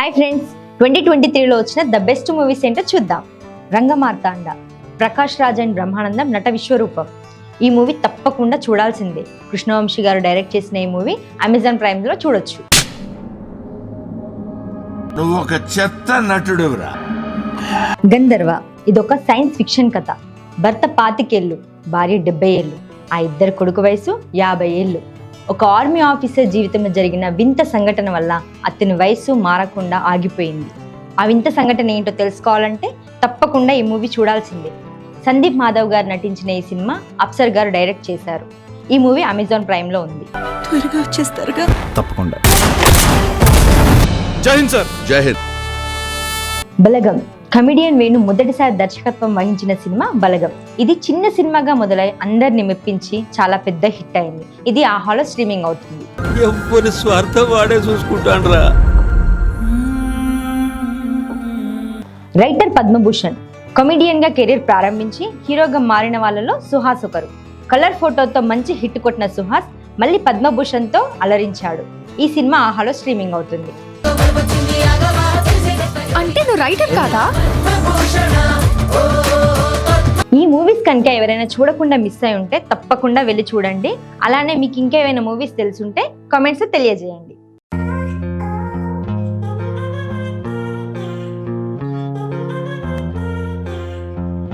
Hi friends twenty twenty త్రీలో వచ్చిన the best movies ఏంటో చూద్దాం. రంగమార్తాండ ప్రకాష్ రాజ్ అండ్ బ్రహ్మానందం నట విశ్వరూపం. ఈ మూవీ తప్పకుండా చూడాల్సిందే. కృష్ణవంశీ గారు డైరెక్ట్ చేసిన ఈ మూవీ అమెజాన్ ప్రైమ్లో చూడొచ్చు. నువ్వు ఒక చెత్త నటుడురా గంధర్వ ఇదొక సైన్స్ ఫిక్షన్ కథ. భర్త పాతికేళ్ళు భార్య డెబ్బై ఏళ్ళు. ఆ ఇద్దరు కొడుకు వయసు యాభై ఏళ్ళు. ఒక ఆర్మీ ఆఫీసర్ జీవితంలో జరిగిన వింత సంఘటన వల్ల అతని వయసు మారకుండా ఆగిపోయింది. ఆ వింత సంఘటన ఏంటో తెలుసుకోవాలంటే తప్పకుండా ఈ మూవీ చూడాల్సిందే. సందీప్ మాధవ్ గారు నటించిన ఈ సినిమా అప్సర్ గారు డైరెక్ట్ చేశారు. ఈ మూవీ అమెజాన్ ప్రైమ్లో ఉంది. త్వరగా వచ్చేస్తారుగా? తప్పకుండా. జై హింద్ సార్. జై హింద్. బలగం. కమిడియన్ వేణు మొదటిసారి దర్శకత్వం వహించిన సినిమా బలగం. ఇది చిన్న సినిమాగా మొదలై అందరిని మెప్పించి చాలా పెద్ద హిట్ అయింది. ఇది ఆ హాలో స్ట్రీమింగ్ అవుతుంది. ఎవ్వరి స్వార్థం వాడే చూసుకుంటాండ్రా. రైటర్ పద్మభూషణ్ కమిడియన్గా కెరీర్ ప్రారంభించి హీరోగా మారిన వాళ్ళలో సుహాస్ ఒకరు. కలర్ ఫోటోతో మంచి హిట్ కొట్టిన సుహాస్ మళ్ళీ పద్మభూషణ్తో అలరించాడు. ఈ సినిమా ఆహాలో స్ట్రీమింగ్ అవుతుంది. అంటే నువ్వు రైటర్ కాదా? ఈ మూవీస్ కనుక ఎవరైనా చూడకుండా మిస్ అయి ఉంటే తప్పకుండా వెళ్ళి చూడండి. అలానే మీకు ఇంకా ఏమైనా మూవీస్ తెలుసుంటే కామెంట్స్ తెలియజేయండి.